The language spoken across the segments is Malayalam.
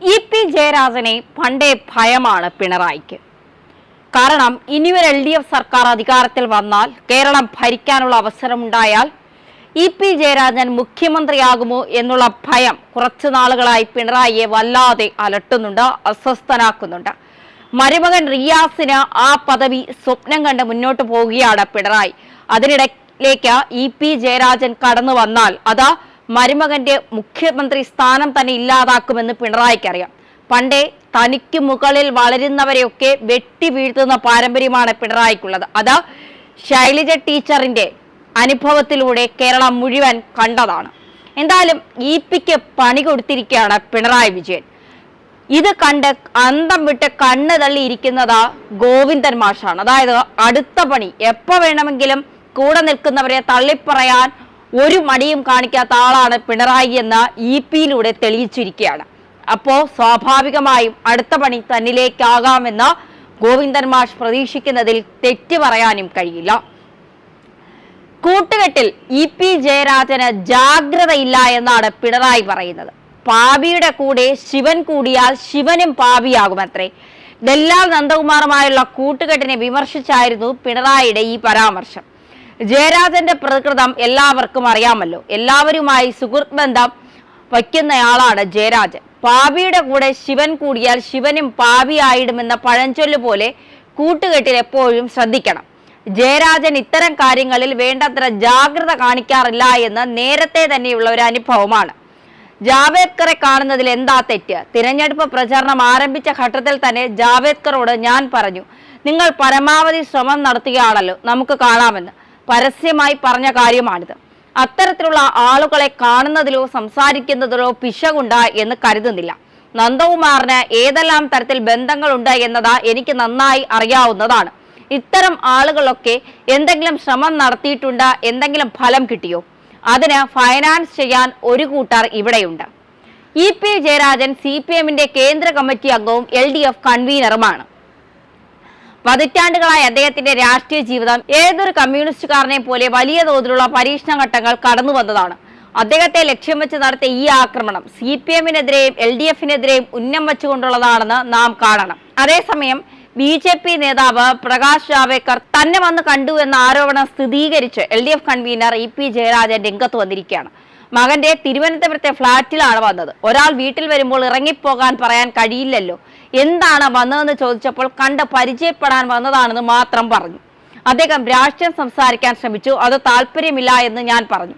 ഇ പി ജയരാജനെ പണ്ടേ ഭയമാണ് പിണറായിക്ക്. കാരണം ഇനിയൊരു എൽ ഡി എഫ് സർക്കാർ അധികാരത്തിൽ വന്നാൽ കേരളം ഭരിക്കാനുള്ള അവസരമുണ്ടായാൽ ഇ പി ജയരാജൻ മുഖ്യമന്ത്രിയാകുമോ എന്നുള്ള ഭയം കുറച്ചു നാളുകളായി പിണറായിയെ വല്ലാതെ അലട്ടുന്നുണ്ട് അസ്വസ്ഥനാക്കുന്നുണ്ട്. മരുമകൻ റിയാസിന് ആ പദവി സ്വപ്നം കണ്ട് മുന്നോട്ട് പോവുകയാണ് പിണറായി. അതിനിടയിലേക്ക് ഇ പി ജയരാജൻ കടന്നു വന്നാൽ അത് മരുമകന്റെ മുഖ്യമന്ത്രി സ്ഥാനം തന്നെ ഇല്ലാതാക്കുമെന്ന് പിണറായിക്കറിയാം. പണ്ടേ തനിക്ക് മുകളിൽ വളരുന്നവരെയൊക്കെ വെട്ടി വീഴ്ത്തുന്ന പാരമ്പര്യമാണ് പിണറായിക്കുള്ളത്. അത് ശൈലജ ടീച്ചറിന്റെ അനുഭവത്തിലൂടെ കേരളം മുഴുവൻ കണ്ടതാണ്. എന്തായാലും ഇ പിക്ക് പണി കൊടുത്തിരിക്കുകയാണ് പിണറായി വിജയൻ. ഇത് കണ്ട് അന്തം വിട്ട് കണ്ണ് തള്ളിയിരിക്കുന്നത് ഗോവിന്ദൻ മാഷാണ്. അതായത് അടുത്ത പണി എപ്പോൾ വേണമെങ്കിലും കൂടെ നിൽക്കുന്നവരെ തള്ളിപ്പറയാൻ ഒരു മടിയും കാണിക്കാത്ത ആളാണ് പിണറായി എന്ന് ഇ പിയിലൂടെ തെളിയിച്ചിരിക്കുകയാണ്. അപ്പോ സ്വാഭാവികമായും അടുത്ത പണി തന്നിലേക്കാകാമെന്ന് ഗോവിന്ദൻ മാഷ് പ്രതീക്ഷിക്കുന്നതിൽ തെറ്റ് പറയാനും കഴിയില്ല. കൂട്ടുകെട്ടിൽ ഇ പി ജയരാജന് ജാഗ്രതയില്ല എന്നാണ് പിണറായി പറയുന്നത്. പാപിയുടെ കൂടെ ശിവൻ കൂടിയാൽ ശിവനും പാപിയാകുമത്രേ. ദല്ലാൽ നന്ദകുമാറുമായുള്ള കൂട്ടുകെട്ടിനെ വിമർശിച്ചായിരുന്നു പിണറായിയുടെ ഈ പരാമർശം. ജയരാജന്റെ പ്രകൃതം എല്ലാവർക്കും അറിയാമല്ലോ. എല്ലാവരുമായി സുഹൃത്ത് ബന്ധം വയ്ക്കുന്നയാളാണ് ജയരാജൻ. പാപിയുടെ കൂടെ ശിവൻ കൂടിയാൽ ശിവനും പാപിയായിടുമെന്ന പഴഞ്ചൊല്ല് പോലെ കൂട്ടുകെട്ടിൽ എപ്പോഴും ശ്രദ്ധിക്കണം. ജയരാജൻ ഇത്തരം കാര്യങ്ങളിൽ വേണ്ടത്ര ജാഗ്രത കാണിക്കാറില്ല എന്ന് നേരത്തെ തന്നെയുള്ള ഒരു അനുഭവമാണ്. ജാവേദ്കറെ കാണുന്നതിൽ എന്താ തെറ്റ്? തിരഞ്ഞെടുപ്പ് പ്രചാരണം ആരംഭിച്ച ഘട്ടത്തിൽ തന്നെ ജാവേദ്കറോട് ഞാൻ പറഞ്ഞു നിങ്ങൾ പരമാവധി ശ്രമം നടത്തുകയാണല്ലോ നമുക്ക് കാണാമെന്ന്. പരസ്യമായി പറഞ്ഞ കാര്യമാണിത്. അത്തരത്തിലുള്ള ആളുകളെ കാണുന്നതിലോ സംസാരിക്കുന്നതിലോ പിശകുണ്ട് എന്ന് കരുതുന്നില്ല. നന്ദകുമാറിന് ഏതെല്ലാം തരത്തിൽ ബന്ധങ്ങളുണ്ട് എന്നത് എനിക്ക് നന്നായി അറിയാവുന്നതാണ്. ഇത്തരം ആളുകളൊക്കെ എന്തെങ്കിലും ശ്രമം നടത്തിയിട്ടുണ്ട് എന്തെങ്കിലും ഫലം കിട്ടിയോ? അതിന് ഫൈനാൻസ് ചെയ്യാൻ ഒരു കൂട്ടർ ഇവിടെയുണ്ട്. E P Jayarajan C P എമ്മിന്റെ കേന്ദ്ര കമ്മിറ്റി അംഗവും എൽ ഡി എഫ് കൺവീനറുമാണ്. പതിറ്റാണ്ടുകളായി അദ്ദേഹത്തിന്റെ രാഷ്ട്രീയ ജീവിതം ഏതൊരു കമ്മ്യൂണിസ്റ്റുകാരനെ പോലെ വലിയ തോതിലുള്ള പരീക്ഷണ ഘട്ടങ്ങൾ കടന്നു വന്നതാണ്. അദ്ദേഹത്തെ ലക്ഷ്യം വെച്ച് നടത്തിയ ഈ ആക്രമണം സി പി എമ്മിനെതിരെയും എൽ ഡി എഫിനെതിരെയും ഉന്നം വെച്ചുകൊണ്ടുള്ളതാണെന്ന് നാം കാണണം. അതേസമയം ബി ജെ പി നേതാവ് പ്രകാശ് ജാവേക്കർ തന്നെ വന്ന് കണ്ടു എന്ന ആരോപണം സ്ഥിരീകരിച്ച് L D F convener E P Jayarajan രംഗത്ത് വന്നിരിക്കുകയാണ്. മകന്റെ തിരുവനന്തപുരത്തെ ഫ്ളാറ്റിലാണ് വന്നത്. ഒരാൾ വീട്ടിൽ വരുമ്പോൾ ഇറങ്ങിപ്പോകാൻ പറയാൻ കഴിയില്ലല്ലോ. എന്താണ് വന്നതെന്ന് ചോദിച്ചപ്പോൾ കണ്ട് പരിചയപ്പെടാൻ വന്നതാണെന്ന് മാത്രം പറഞ്ഞു. അദ്ദേഹം രാഷ്ട്രീയം സംസാരിക്കാൻ ശ്രമിച്ചു. അത് താല്പര്യമില്ല എന്ന് ഞാൻ പറഞ്ഞു.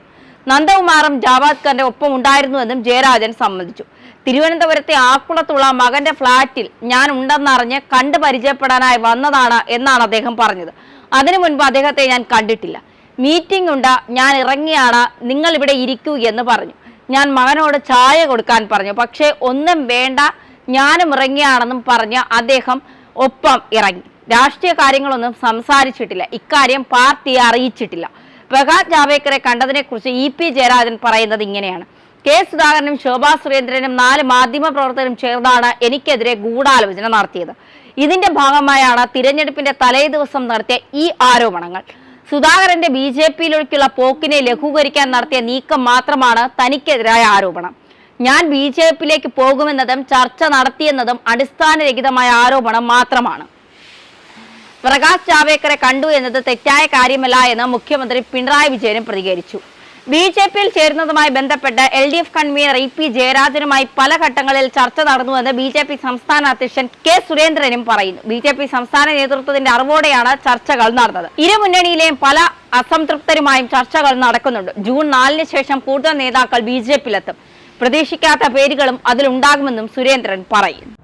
നന്ദകുമാറും ജാവാദ്കറിന്റെ ഒപ്പം ഉണ്ടായിരുന്നുവെന്നും ജയരാജൻ സമ്മതിച്ചു. തിരുവനന്തപുരത്തെ ആക്കുളത്തുള്ള മകന്റെ ഫ്ളാറ്റിൽ ഞാൻ ഉണ്ടെന്നറിഞ്ഞ് കണ്ട് പരിചയപ്പെടാനായി വന്നതാണ് എന്നാണ് അദ്ദേഹം പറഞ്ഞത്. അതിനു മുൻപ് അദ്ദേഹത്തെ ഞാൻ കണ്ടിട്ടില്ല. മീറ്റിംഗ് ഉണ്ട്. ഞാൻ ഇറങ്ങിയാണ്. നിങ്ങൾ ഇവിടെ ഇരിക്കൂ എന്ന് പറഞ്ഞു. ഞാൻ മകനോട് ചായ കൊടുക്കാൻ പറഞ്ഞു. പക്ഷേ ഒന്നും വേണ്ട. ഞാനും ഇറങ്ങിയാണെന്നും പറഞ്ഞ് അദ്ദേഹം ഒപ്പം ഇറങ്ങി. രാഷ്ട്രീയ കാര്യങ്ങളൊന്നും സംസാരിച്ചിട്ടില്ല. ഇക്കാര്യം പാർട്ടിയെ അറിയിച്ചിട്ടില്ല. പ്രകാശ് ജാവേക്കറെ കണ്ടതിനെ കുറിച്ച് ഇ പി ജയരാജൻ പറയുന്നത് ഇങ്ങനെയാണ്. കെ സുധാകരനും ശോഭാ സുരേന്ദ്രനും നാല് മാധ്യമ പ്രവർത്തകരും ചേർന്നാണ് എനിക്കെതിരെ ഗൂഢാലോചന നടത്തിയത്. ഇതിന്റെ ഭാഗമായാണ് തിരഞ്ഞെടുപ്പിന്റെ തലേ ദിവസം നടത്തിയ ഈ ആരോപണങ്ങൾ. സുധാകരന്റെ ബി ജെ പിയിലേക്കുള്ള പോക്കിനെ ലഘൂകരിക്കാൻ നടത്തിയ നീക്കം മാത്രമാണ് തനിക്കെതിരായ ആരോപണം. ഞാൻ ബി ജെ പിയിലേക്ക് പോകുമെന്നതും ചർച്ച നടത്തിയെന്നതും അടിസ്ഥാനരഹിതമായ ആരോപണം മാത്രമാണ്. പ്രകാശ് ജാവേക്കറെ കണ്ടു എന്നത് തെറ്റായ കാര്യമല്ല എന്ന് മുഖ്യമന്ത്രി പിണറായി വിജയനും പ്രതികരിച്ചു. ബി ജെ പിയിൽ ചേരുന്നതുമായി ബന്ധപ്പെട്ട് L D F convener E P ജയരാജനുമായി പല ഘട്ടങ്ങളിൽ ചർച്ച നടന്നുവെന്ന് ബി ജെ പി സംസ്ഥാന അധ്യക്ഷൻ കെ സുരേന്ദ്രനും പറയുന്നു. ബി ജെ പി സംസ്ഥാന നേതൃത്വത്തിന്റെ അറിവോടെയാണ് ചർച്ചകൾ നടന്നത്. ഇരു മുന്നണിയിലെയും പല അസംതൃപ്തരുമായും ചർച്ചകൾ നടക്കുന്നുണ്ട്. ജൂൺ നാലിന് ശേഷം കൂടുതൽ നേതാക്കൾ ബി ജെ പിയിലെത്തും പ്രതീക്ഷിക്കാത്ത പേരുകളും അതിലുണ്ടാകുമെന്നും സുരേന്ദ്രൻ പറയുന്നു.